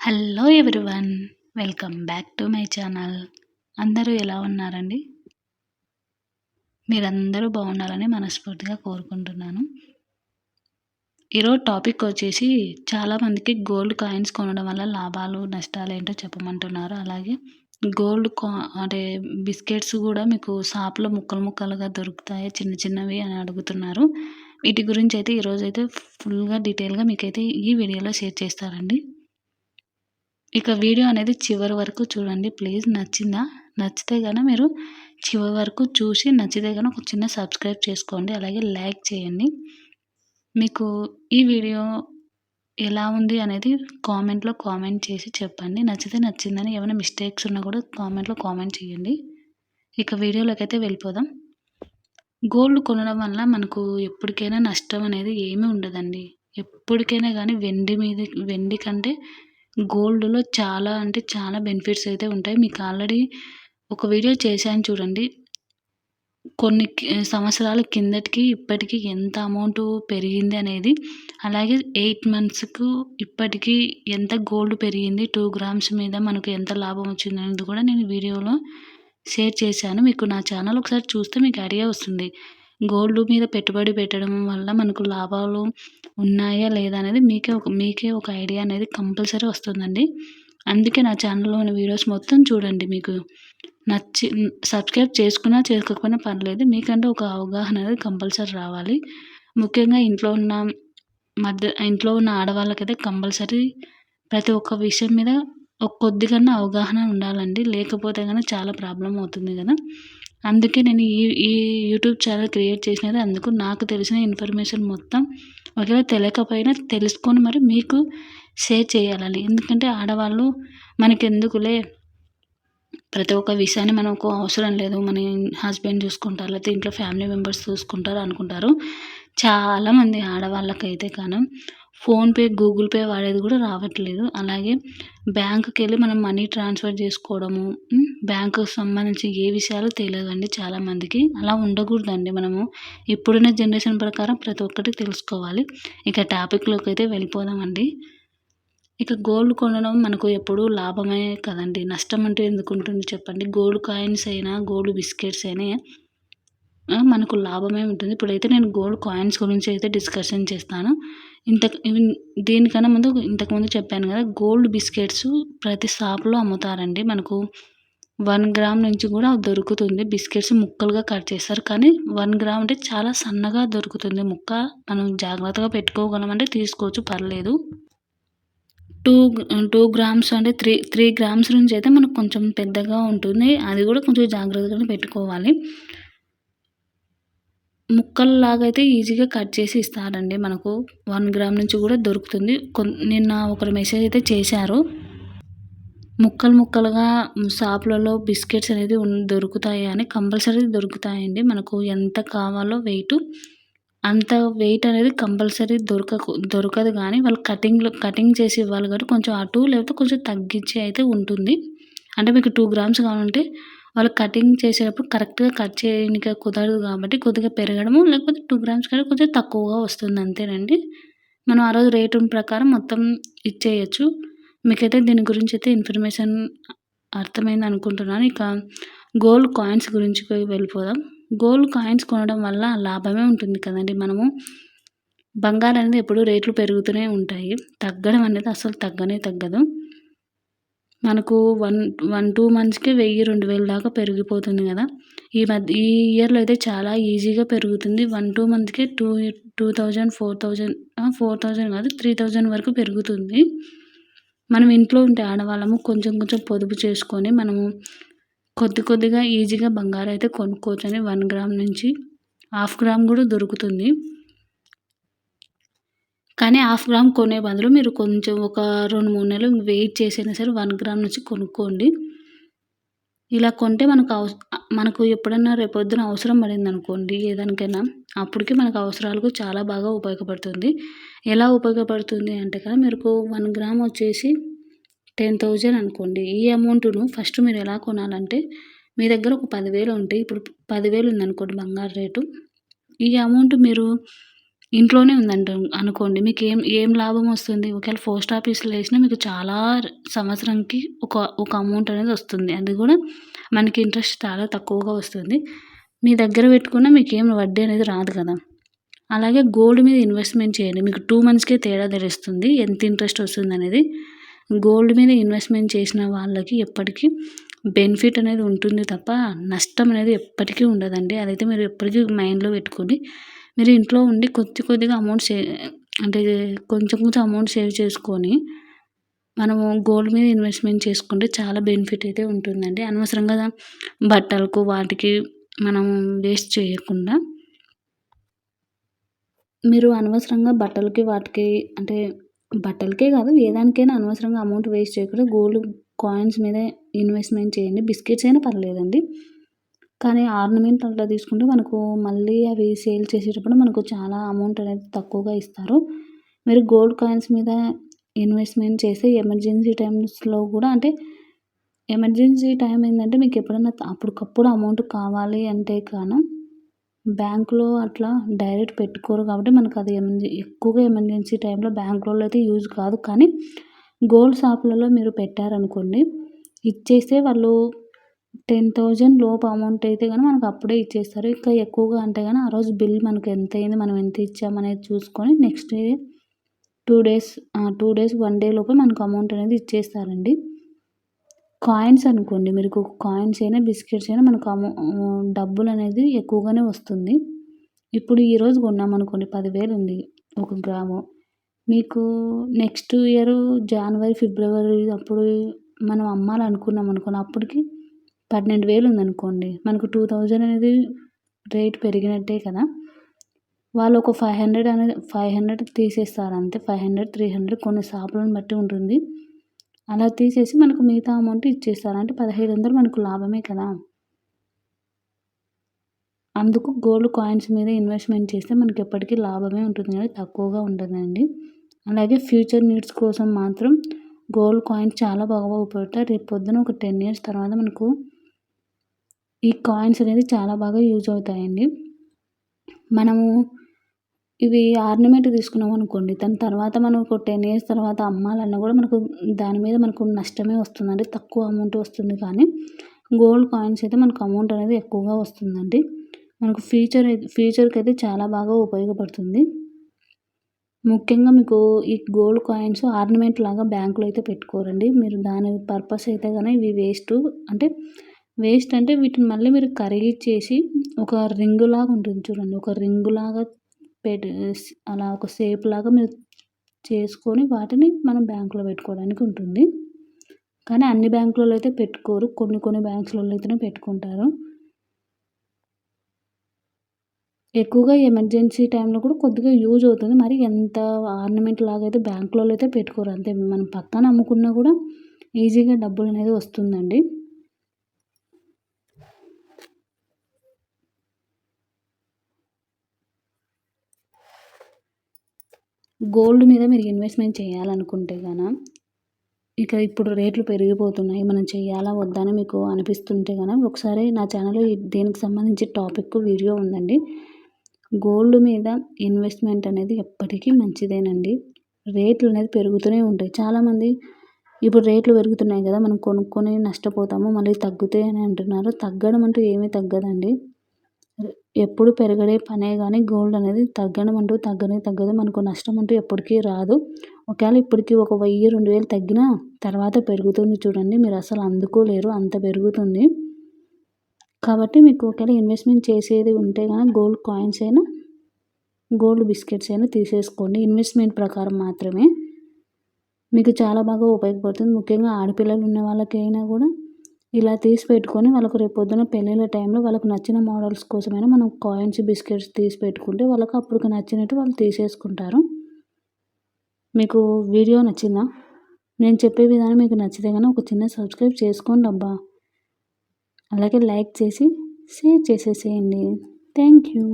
Hello everyone welcome back to my channel. అందరూ ఎలా ఉన్నారండి? మీరందరూ బాగుండాలని మనస్ఫూర్తిగా కోరుకుంటున్నాను. ఈరోజు టాపిక్ వచ్చేసి చాలామందికి గోల్డ్ కాయిన్స్ కొనడం వల్ల లాభాలు నష్టాలు ఏంటో చెప్పమంటున్నారు. అలాగే గోల్డ్ కా అంటే బిస్కెట్స్ కూడా మీకు షాప్లో ముక్కలు ముక్కలుగా దొరుకుతాయి చిన్న చిన్నవి అని అడుగుతున్నారు. వీటి గురించి అయితే ఈరోజైతే ఫుల్గా డీటెయిల్గా మీకైతే ఈ వీడియోలో షేర్ చేస్తారండి ఇక వీడియో అనేది చివరి వరకు చూడండి ప్లీజ్. నచ్చిందా? నచ్చితే కానీ మీరు చివరి వరకు చూసి నచ్చితే కానీ ఒక చిన్న సబ్స్క్రైబ్ చేసుకోండి అలాగే లైక్ చేయండి. మీకు ఈ వీడియో ఎలా ఉంది అనేది కామెంట్లో కామెంట్ చేసి చెప్పండి. నచ్చితే నచ్చిందని ఏమైనా మిస్టేక్స్ ఉన్నా కూడా కామెంట్లో కామెంట్ చేయండి. ఇక వీడియోలోకి అయితే వెళ్ళిపోదాం. గోల్డ్ కొనడం వల్ల మనకు ఎప్పటికైనా నష్టం అనేది ఏమీ ఉండదండి. ఎప్పటికైనా కానీ వెండి మీద వెండి కంటే గోల్డ్లో చాలా అంటే చాలా బెనిఫిట్స్ అయితే ఉంటాయి. మీకు ఆల్రెడీ ఒక వీడియో చేశాను చూడండి. కొన్ని సంవత్సరాల కిందటికి ఇప్పటికి ఎంత అమౌంట్ పెరిగింది అనేది అలాగే ఎయిట్ మంత్స్కు ఇప్పటికీ ఎంత గోల్డ్ పెరిగింది టూ గ్రామ్స్ మీద మనకు ఎంత లాభం వచ్చింది అనేది కూడా నేను వీడియోలో షేర్ చేశాను. మీకు నా ఛానల్ ఒకసారి చూస్తే మీకు ఐడియా వస్తుంది. గోల్డ్ మీద పెట్టుబడి పెట్టడం వల్ల మనకు లాభాలు ఉన్నాయా లేదా అనేది మీకే ఒక మీకే ఒక ఐడియా అనేది కంపల్సరీ వస్తుందండి. అందుకే నా ఛానల్లో ఉన్న వీడియోస్ మొత్తం చూడండి మీకు. నచ్చి సబ్స్క్రైబ్ చేసుకున్నా చేసుకోకపోయినా పర్లేదు మీకంటే ఒక అవగాహన అనేది కంపల్సరీ రావాలి. ముఖ్యంగా ఇంట్లో ఉన్న మధ్య ఇంట్లో ఉన్న ఆడవాళ్ళకైతే కంపల్సరీ ప్రతి ఒక్క విషయం మీద ఒక కొద్దిగా అవగాహన ఉండాలండి. లేకపోతే కనుక చాలా ప్రాబ్లం అవుతుంది కదా. అందుకే నేను ఈ ఈ యూట్యూబ్ ఛానల్ క్రియేట్ చేసినది. అందుకు నాకు తెలిసిన ఇన్ఫర్మేషన్ మొత్తం ఒకవేళ తెలియకపోయినా తెలుసుకొని మరి మీకు షేర్ చేయాలని ఎందుకంటే ఆడవాళ్ళు మనకెందుకులే? ప్రతి ఒక్క విషయాన్ని మనకు అవసరం లేదు. మన హస్బెండ్ చూసుకుంటారు లేకపోతే ఇంట్లో ఫ్యామిలీ మెంబర్స్ చూసుకుంటారు అనుకుంటారు. చాలామంది ఆడవాళ్ళకైతే కానీ ఫోన్పే గూగుల్ పే వాడేది కూడా రావట్లేదు. అలాగే బ్యాంకుకి వెళ్ళి మనం మనీ ట్రాన్స్ఫర్ చేసుకోవడము బ్యాంకు సంబంధించి ఏ విషయాలు తెలియదండి చాలామందికి అలా ఉండకూడదండి మనము. ఇప్పుడున్న జనరేషన్ ప్రకారం ప్రతి ఒక్కటి తెలుసుకోవాలి. ఇక టాపిక్లోకి అయితే వెళ్ళిపోదామండి. ఇక గోల్డ్ కొనడం మనకు ఎప్పుడూ లాభమే కదండి. నష్టం అంటే ఎందుకు ఉంటుంది చెప్పండి. గోల్డ్ కాయిన్స్ అయినా గోల్డ్ బిస్కెట్స్ అయినా మనకు లాభమే ఉంటుంది. ఇప్పుడైతే నేను గోల్డ్ కాయిన్స్ గురించి అయితే డిస్కషన్ చేస్తాను. ఇంత దీనికన్నా ముందు ఇంతకుముందు చెప్పాను కదా గోల్డ్ బిస్కెట్స్ ప్రతి షాప్లో అమ్ముతారండి. మనకు వన్ గ్రామ్ నుంచి కూడా దొరుకుతుంది. బిస్కెట్స్ ముక్కలుగా కట్ చేస్తారు. కానీ వన్ గ్రామ్ అంటే చాలా సన్నగా దొరుకుతుంది. ముక్క మనం జాగ్రత్తగా పెట్టుకోగలమంటే తీసుకోవచ్చు. పర్లేదు. టూ టూ గ్రామ్స్ అంటే త్రీ త్రీ గ్రామ్స్ నుంచి అయితే మనకు కొంచెం పెద్దగా ఉంటుంది. అది కూడా కొంచెం జాగ్రత్తగా పెట్టుకోవాలి. ముక్కల్లాగా అయితే ఈజీగా కట్ చేసి ఇస్తారండి. మనకు వన్ గ్రామ్ నుంచి కూడా దొరుకుతుంది. నిన్న ఒకరు మెసేజ్ అయితే చేశారు. ముక్కలు ముక్కలుగా షాపులలో బిస్కెట్స్ అనేది దొరుకుతాయి అని కంపల్సరీ దొరుకుతాయండి. మనకు ఎంత కావాలో వెయిట్ అంత వెయిట్ అనేది కంపల్సరీ దొరకకు దొరకదు కానీ వాళ్ళు కటింగ్లో కటింగ్ చేసి ఇవ్వాలి కాబట్టి కొంచెం అటు లేకపోతే కొంచెం తగ్గించి అయితే ఉంటుంది. అంటే మీకు టూ గ్రామ్స్ కావాలంటే వాళ్ళు కటింగ్ చేసేటప్పుడు కరెక్ట్గా కట్ చేయడానికి కుదరదు కాబట్టి కొద్దిగా పెరగడము లేకపోతే టూ గ్రామ్స్ కంటే కొంచెం తక్కువగా వస్తుంది అంతేనండి. మనం ఆ రోజు రేటు ప్రకారం మొత్తం ఇచ్చేయచ్చు. మీకైతే దీని గురించి అయితే ఇన్ఫర్మేషన్ అర్థమైంది అనుకుంటున్నాను. ఇక గోల్డ్ కాయిన్స్ గురించి వెళ్ళిపోదాం. గోల్డ్ కాయిన్స్ కొనడం వల్ల లాభమే ఉంటుంది కదండి మనము. బంగారం అనేది ఎప్పుడూ రేట్లు పెరుగుతూనే ఉంటాయి. తగ్గడం అనేది అసలు తగ్గనే తగ్గదు. మనకు వన్ వన్ టూ మంత్స్కి వెయ్యి రెండు వేల దాకా పెరిగిపోతుంది కదా. ఈ మధ్య ఈ ఇయర్లో అయితే చాలా ఈజీగా పెరుగుతుంది. వన్ టూ మంత్కి two two thousand four thousand four thousand కాదు త్రీ థౌజండ్ వరకు పెరుగుతుంది. మనం ఇంట్లో ఉంటే ఆడవాళ్ళము కొంచెం కొంచెం పొదుపు చేసుకొని మనము కొద్ది కొద్దిగా ఈజీగా బంగారం అయితే కొనుక్కోవచ్చు అని వన్ గ్రామ్ నుంచి హాఫ్ గ్రామ్ కూడా దొరుకుతుంది. కానీ హాఫ్ గ్రామ్ కొనే బదులు మీరు కొంచెం ఒక రెండు మూడు నెలలు వెయిట్ చేసైనా సరే వన్ గ్రామ్ నుంచి కొనుక్కోండి. ఇలా కొంటే మనకు అవస మనకు ఎప్పుడన్నా రేపొద్దున అవసరం పడింది అనుకోండి ఏదానికైనా అప్పటికి మనకు అవసరాలకు చాలా బాగా ఉపయోగపడుతుంది. ఎలా ఉపయోగపడుతుంది అంటే కదా మీరు వన్ గ్రామ్ వచ్చేసి టెన్ థౌజండ్ అనుకోండి. ఈ అమౌంట్ను ఫస్ట్ మీరు ఎలా కొనాలంటే మీ దగ్గర ఒక పదివేలు ఉంటే ఇప్పుడు పదివేలు ఉందనుకోండి బంగారు రేటు. ఈ అమౌంట్ మీరు ఇంట్లోనే ఉందంట అనుకోండి. మీకు ఏం ఏం లాభం వస్తుంది? ఒకవేళ పోస్ట్ ఆఫీస్లో వేసినా మీకు చాలా సంవత్సరంకి ఒక ఒక అమౌంట్ అనేది వస్తుంది. అది కూడా మనకి ఇంట్రెస్ట్ చాలా తక్కువగా వస్తుంది. మీ దగ్గర పెట్టుకున్న మీకు ఏం వడ్డీ అనేది రాదు కదా. అలాగే గోల్డ్ మీద ఇన్వెస్ట్మెంట్ చేయండి. మీకు టూ మంత్స్కే తేడా తెలుస్తుంది ఎంత ఇంట్రెస్ట్ వస్తుంది అనేది. గోల్డ్ మీద ఇన్వెస్ట్మెంట్ చేసిన వాళ్ళకి ఎప్పటికీ బెనిఫిట్ అనేది ఉంటుంది తప్ప నష్టం అనేది ఎప్పటికీ ఉండదండి. అదైతే మీరు ఎప్పటికీ మైండ్లో పెట్టుకోండి. మీరు ఇంట్లో ఉండి కొద్ది కొద్దిగా అమౌంట్ సేవ్ అంటే కొంచెం కొంచెం అమౌంట్ సేవ్ చేసుకొని మనము గోల్డ్ మీద ఇన్వెస్ట్మెంట్ చేసుకుంటే చాలా బెనిఫిట్ అయితే ఉంటుందండి. అనవసరంగా బట్టలకు వాటికి మనం వేస్ట్ చేయకుండా మీరు అనవసరంగా బట్టలకి వాటికి అంటే బట్టలకే కాదు ఏ దానికైనా అనవసరంగా అమౌంట్ వేస్ట్ చేయకుండా గోల్డ్ కాయిన్స్ మీద ఇన్వెస్ట్మెంట్ చేయండి. బిస్కెట్స్ అయినా పర్లేదండి. కానీ ఆర్నమెంట్ అట్లా తీసుకుంటే మనకు మళ్ళీ అవి సేల్ చేసేటప్పుడు మనకు చాలా అమౌంట్ అనేది తక్కువగా ఇస్తారు. మీరు గోల్డ్ కాయిన్స్ మీద ఇన్వెస్ట్మెంట్ చేస్తే ఎమర్జెన్సీ టైమ్స్లో కూడా అంటే ఎమర్జెన్సీ టైం ఏంటంటే మీకు ఎప్పుడైనా అప్పటికప్పుడు అమౌంట్ కావాలి అంటే కానీ బ్యాంకులో అట్లా డైరెక్ట్ పెట్టుకోరు కాబట్టి మనకు అది ఎక్కువగా ఎమర్జెన్సీ టైంలో బ్యాంకులలో అయితే యూజ్ కాదు. కానీ గోల్డ్ షాపులలో మీరు పెట్టారనుకోండి ఇచ్చేస్తే వాళ్ళు టెన్ థౌజండ్ లోపు అమౌంట్ అయితే కానీ మనకు అప్పుడే ఇచ్చేస్తారు. ఇంకా ఎక్కువగా అంటే కానీ ఆ రోజు బిల్ మనకు ఎంత అయింది మనం ఎంత ఇచ్చామనేది చూసుకొని next day two days two days one day లోపే మనకు అమౌంట్ అనేది ఇచ్చేస్తారండి. కాయిన్స్ అనుకోండి మీరు కాయిన్స్ అయినా బిస్కెట్స్ అయినా మనకు అమౌ డబ్బులు అనేది ఎక్కువగానే వస్తుంది. ఇప్పుడు ఈరోజు కొన్నామనుకోండి పదివేలు ఉంది ఒక గ్రాము. మీకు నెక్స్ట్ ఇయర్ జనవరి ఫిబ్రవరి అప్పుడు మనం అమ్మాలనుకున్నాం అనుకోండి అప్పటికి పన్నెండు వేలు ఉందనుకోండి మనకు టూ థౌజండ్ అనేది రేట్ పెరిగినట్టే కదా. వాళ్ళు ఒక ఫైవ్ హండ్రెడ్ అనేది ఫైవ్ హండ్రెడ్ తీసేస్తారు అంతే ఫైవ్ హండ్రెడ్ త్రీ హండ్రెడ్ కొన్ని షాపులను బట్టి ఉంటుంది. అలా తీసేసి మనకు మిగతా అమౌంట్ ఇచ్చేస్తారు. అంటే పదహైదు వందలు మనకు లాభమే కదా. అందుకు గోల్డ్ కాయిన్స్ మీద ఇన్వెస్ట్మెంట్ చేస్తే మనకి ఎప్పటికీ లాభమే ఉంటుంది కానీ తక్కువగా ఉంటుందండి. అలాగే ఫ్యూచర్ నీడ్స్ కోసం మాత్రం గోల్డ్ కాయిన్స్ చాలా బాగా ఉపయోగపడతాయి. రేపు పొద్దున ఒక టెన్ ఇయర్స్ తర్వాత మనకు ఈ కాయిన్స్ అనేది చాలా బాగా యూజ్ అవుతాయండి. మనము ఇవి ఆర్నమెంట్ తీసుకున్నాం అనుకోండి దాని తర్వాత మనం ఒక టెన్ ఇయర్స్ తర్వాత అమ్మాలన్నా కూడా మనకు దాని మీద మనకు నష్టమే వస్తుందండి తక్కువ అమౌంట్ వస్తుంది. కానీ గోల్డ్ కాయిన్స్ అయితే మనకు అమౌంట్ అనేది ఎక్కువగా వస్తుందండి. మనకు ఫ్యూచర్ ఫ్యూచర్కి అయితే చాలా బాగా ఉపయోగపడుతుంది. ముఖ్యంగా మీకు ఈ గోల్డ్ కాయిన్స్ ఆర్నమెంట్ లాగా బ్యాంకులో అయితే పెట్టుకోరండి. మీరు దాని పర్పస్ అయితే కానీ ఇవి వేస్ట్ అంటే వేస్ట్ అంటే వీటిని మళ్ళీ మీరు కరిగిచ్చేసి ఒక రింగులాగా ఉంటుంది చూడండి ఒక రింగులాగా పెట్టి అలా ఒక షేప్ లాగా మీరు చేసుకొని వాటిని మనం బ్యాంకులో పెట్టుకోవడానికి ఉంటుంది. కానీ అన్ని బ్యాంకులలో అయితే పెట్టుకోరు. కొన్ని కొన్ని బ్యాంక్స్లలో అయితేనే పెట్టుకుంటారు. ఎక్కువగా ఎమర్జెన్సీ టైంలో కూడా కొద్దిగా యూజ్ అవుతుంది. మరి ఎంత ఆర్నమెంట్ లాగా అయితే బ్యాంకులలో అయితే పెట్టుకోరు. అంతే. మనం పక్కన అమ్ముకున్నా కూడా ఈజీగా డబ్బులు అనేది వస్తుందండి. గోల్డ్ మీద మీరు ఇన్వెస్ట్మెంట్ చేయాలనుకుంటే గాన ఇక ఇప్పుడు రేట్లు పెరిగిపోతున్నాయి మనం చేయాలా వద్దా అని మీకు అనిపిస్తుంటే కనుక ఒకసారి నా ఛానల్లో దీనికి సంబంధించి టాపిక్ వీడియో ఉందండి. గోల్డ్ మీద ఇన్వెస్ట్మెంట్ అనేది ఎప్పటికీ మంచిదేనండి. రేట్లు అనేది పెరుగుతూనే ఉంటాయి. చాలామంది ఇప్పుడు రేట్లు పెరుగుతున్నాయి కదా మనం కొనుక్కొని నష్టపోతాము మళ్ళీ తగ్గుతాయి అని అంటున్నారు. తగ్గడం అంటూ ఏమీ తగ్గదండి. ఎప్పుడు పెరగడే పనే కానీ గోల్డ్ అనేది తగ్గడం అంటూ తగ్గనే తగ్గదు మనకు నష్టం అంటూ ఎప్పటికీ రాదు. ఒకవేళ ఇప్పటికీ ఒక వెయ్యి రెండు వేలు తగ్గినా తర్వాత పెరుగుతుంది చూడండి. మీరు అసలు అందుకోలేరు అంత పెరుగుతుంది. కాబట్టి మీకు ఒకవేళ ఇన్వెస్ట్మెంట్ చేసేది ఉంటే కానీ గోల్డ్ కాయిన్స్ అయినా గోల్డ్ బిస్కెట్స్ అయినా తీసేసుకోండి. ఇన్వెస్ట్మెంట్ ప్రకారం మాత్రమే. మీకు చాలా బాగా ఉపయోగపడుతుంది. ముఖ్యంగా ఆడపిల్లలు ఉన్న వాళ్ళకైనా కూడా ఇలా తీసి పెట్టుకొని వాళ్ళకు రేపు పొద్దున పెళ్ళిళ్ళ టైంలో వాళ్ళకు నచ్చిన మోడల్స్ కోసమైనా మనం కాయిన్స్ బిస్కెట్స్ తీసి పెట్టుకుంటే వాళ్ళకు అప్పుడు నచ్చినట్టు వాళ్ళు తీసేసుకుంటారు. మీకు వీడియో నచ్చిందా? నేను చెప్పే విధానం మీకు నచ్చితే కానీ ఒక చిన్న సబ్స్క్రైబ్ చేసుకోండి అబ్బా. అలాగే లైక్ చేసి షేర్ చేసేసేయండి. Thank you.